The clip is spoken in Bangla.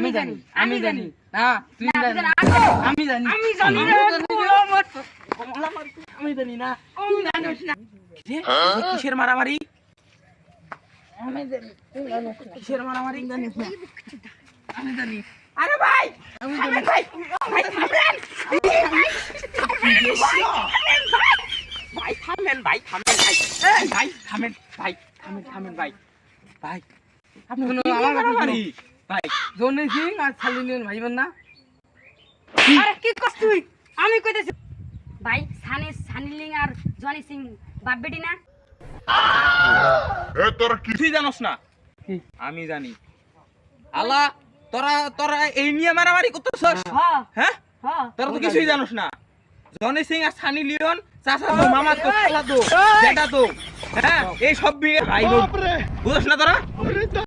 আমি জানি আমি জানি। না তুই জানি। আমি জানি। আমি জানি। আমি জানি। জানি। না। কিসের মারামারি? আমি জানি। কিসের মারামারি? জানিস না। আমি জানি। আরে ভাই! আমি জানি। ভাই! ভাই থামেন! ভাই! থামেন ভাই! থামেন ভাই ভাই। থামেন ভাই থামেন থামেন ভাই। ভাই আপনি আমার মারামারি? ভাই জনি সিং আর সালিনিয়ন ভাইবেন না? আরে কি করছ তুই? আমি কইতেছি ভাই সানি আর জনি সিং বাপ বেটি না? এ তোরা কি জানোস না? আমি জানি। আল্লাহ তোরা তোরা এই নিয়ে মারামারি করতেছস হ হ্যাঁ? হ তোরা তো কিছুই জানোস না। জনি সিং আর সানি লিওন চাচা তো মামা তো খালা তো জেঠা তো। হ্যাঁ এই সব বিয়ে ভাই বুঝছ না তোরা?